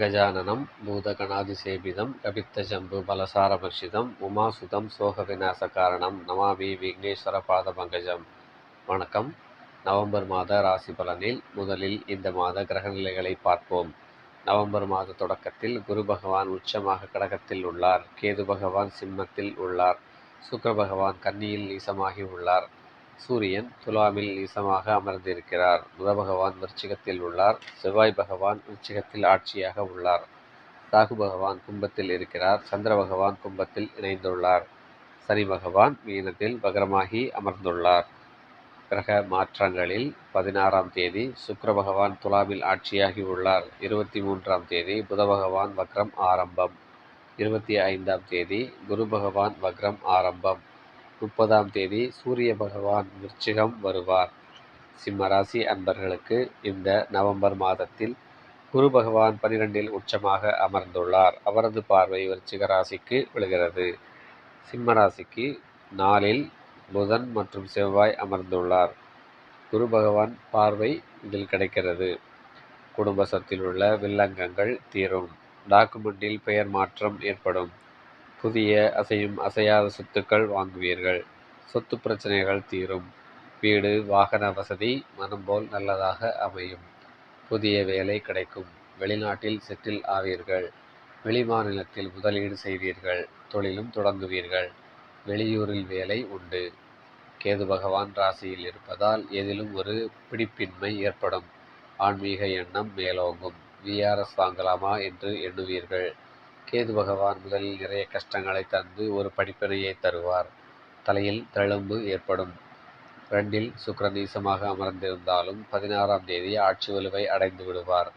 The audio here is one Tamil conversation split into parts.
கஜானனம் பூதகணாதிசேவிதம் கபித்தஜம்பு பலசாரபக்ஷிதம் உமாசுதம் சோக விநாச காரணம் நமாபி விக்னேஸ்வர பாத பங்கஜம் வணக்கம். நவம்பர் மாத ராசி பலனில் முதலில் இந்த மாத கிரகநிலைகளை பார்ப்போம். நவம்பர் மாத தொடக்கத்தில் குரு பகவான் உச்சமாக கடகத்தில் உள்ளார். கேது பகவான் சிம்மத்தில் உள்ளார். சுக்கர பகவான் கன்னியில் நீசமாகி உள்ளார். சூரியன் துலாமில் நீசமாக அமர்ந்திருக்கிறார். புத பகவான் விருச்சிகத்தில் உள்ளார். செவ்வாய் பகவான் விருச்சிகத்தில் ஆட்சியாக உள்ளார். ராகு பகவான் கும்பத்தில் இருக்கிறார். சந்திர பகவான் கும்பத்தில் இணைந்துள்ளார். சனி பகவான் மீனத்தில் வகரமாகி அமர்ந்துள்ளார். கிரக மாற்றங்களில் பதினாறாம் தேதி சுக்கர பகவான் துலாமில் ஆட்சியாகி உள்ளார். இருபத்தி மூன்றாம் தேதி புத பகவான் வக்ரம் ஆரம்பம். இருபத்தி ஐந்தாம் தேதி குரு பகவான் வக்ரம் ஆரம்பம். முப்பதாம் தேதி சூரிய பகவான் விருச்சிகம் வருவார். சிம்மராசி அன்பர்களுக்கு இந்த நவம்பர் மாதத்தில் குரு பகவான் பனிரெண்டில் உச்சமாக அமர்ந்துள்ளார். அவரது பார்வை விருச்சிக ராசிக்கு விழுகிறது. சிம்மராசிக்கு நாளில் புதன் மற்றும் செவ்வாய் அமர்ந்துள்ளார். குரு பகவான் பார்வை இதில் கிடைக்கிறது. குடும்ப சொத்தில் உள்ள வில்லங்கங்கள் தீரும். டாக்குமெண்டில் பெயர் மாற்றம் ஏற்படும். புதிய அசையும் அசையாத சொத்துக்கள் வாங்குவீர்கள். சொத்து பிரச்சனைகள் தீரும். வீடு வாகன வசதி மனம் போல் நல்லதாக அமையும். புதிய வேலை கிடைக்கும். வெளிநாட்டில் செட்டில் ஆவீர்கள். வெளிமாநிலத்தில் முதலீடு செய்வீர்கள். தொழிலும் தொடங்குவீர்கள். வெளியூரில் வேலை உண்டு. கேது பகவான் ராசியில் இருப்பதால் எதிலும் ஒரு பிடிப்பின்மை ஏற்படும். ஆன்மீக எண்ணம் மேலோங்கும். விஆர்எஸ் வாங்கலாமா என்று எண்ணுவீர்கள். கேது பகவான் முதலில் நிறைய கஷ்டங்களை தந்து ஒரு படிப்பினையை தருவார். தலையில் தழும்பு ஏற்படும். ரெண்டில் சுக்கரன் நீசமாக அமர்ந்திருந்தாலும் பதினாறாம் தேதி ஆட்சி வலுவை அடைந்து விடுவார்.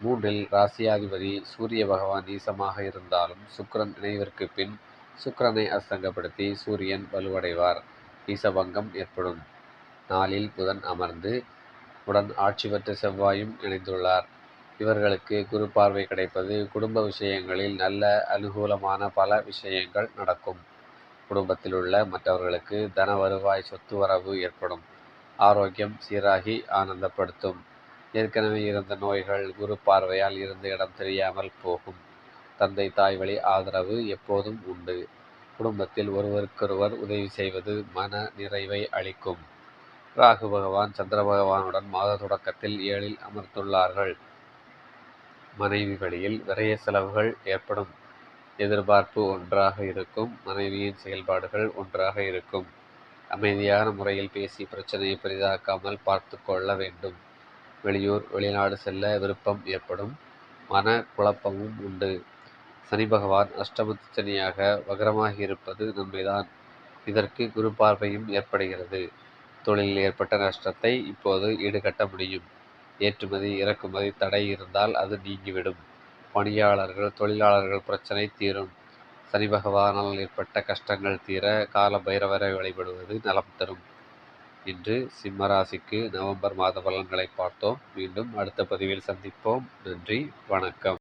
மூன்றில் ராசியாதிபதி சூரிய பகவான் நீசமாக இருந்தாலும் சுக்கரன் இணைவிற்கு பின் சுக்கரனை அஸ்தங்கப்படுத்தி சூரியன் வலுவடைவார். நீசபங்கம் ஏற்படும். நாளில் புதன் அமர்ந்து உடன் ஆட்சி பெற்ற செவ்வாயும் இணைந்துள்ளார். இவர்களுக்கு குரு பார்வை கிடைப்பது குடும்ப விஷயங்களில் நல்ல அனுகூலமான பல விஷயங்கள் நடக்கும். குடும்பத்தில் உள்ள மற்றவர்களுக்கு தன வருவாய் சொத்து வரவு ஏற்படும். ஆரோக்கியம் சீராகி ஆனந்தப்படுத்தும். ஏற்கனவே இருந்த நோய்கள் குரு பார்வையால் இருந்த இடம் தெரியாமல் போகும். தந்தை தாய் வழி ஆதரவு எப்போதும் உண்டு. குடும்பத்தில் ஒருவருக்கொருவர் உதவி செய்வது மன நிறைவை அளிக்கும். ராகு பகவான் சந்திர பகவானுடன் மாத தொடக்கத்தில் ஏழில் அமர்ந்துள்ளார்கள். மனைவி வழியில் விரைய செலவுகள் ஏற்படும். எதிர்பார்ப்பு ஒன்றாக இருக்கும். மனைவியின் செயல்பாடுகள் ஒன்றாக இருக்கும். அமைதியான முறையில் பேசி பிரச்சனையை பெரிதாக்காமல் பார்த்து கொள்ள வேண்டும். வெளியூர் வெளிநாடு செல்ல விருப்பம் ஏற்படும். மன குழப்பமும் உண்டு. சனி பகவான் அஷ்டமத்து சனியாக வகரமாகி இருப்பது நன்மைதான். இதற்கு குரு பார்வையும் ஏற்படுகிறது. தொழிலில் ஏற்பட்ட நஷ்டத்தை இப்போது ஈடுகட்ட முடியும். ஏற்றுமதி இறக்குமதி தடை இருந்தால் அது நீங்கிவிடும். பணியாளர்கள் தொழிலாளர்கள் பிரச்சனை தீரும். சனி பகவானால் ஏற்பட்ட கஷ்டங்கள் தீர கால பைரவரை வழிபடுவது நலம் தரும். இன்று சிம்மராசிக்கு நவம்பர் மாத பலன்களை பார்த்தோம். மீண்டும் அடுத்த பதிவில் சந்திப்போம். நன்றி வணக்கம்.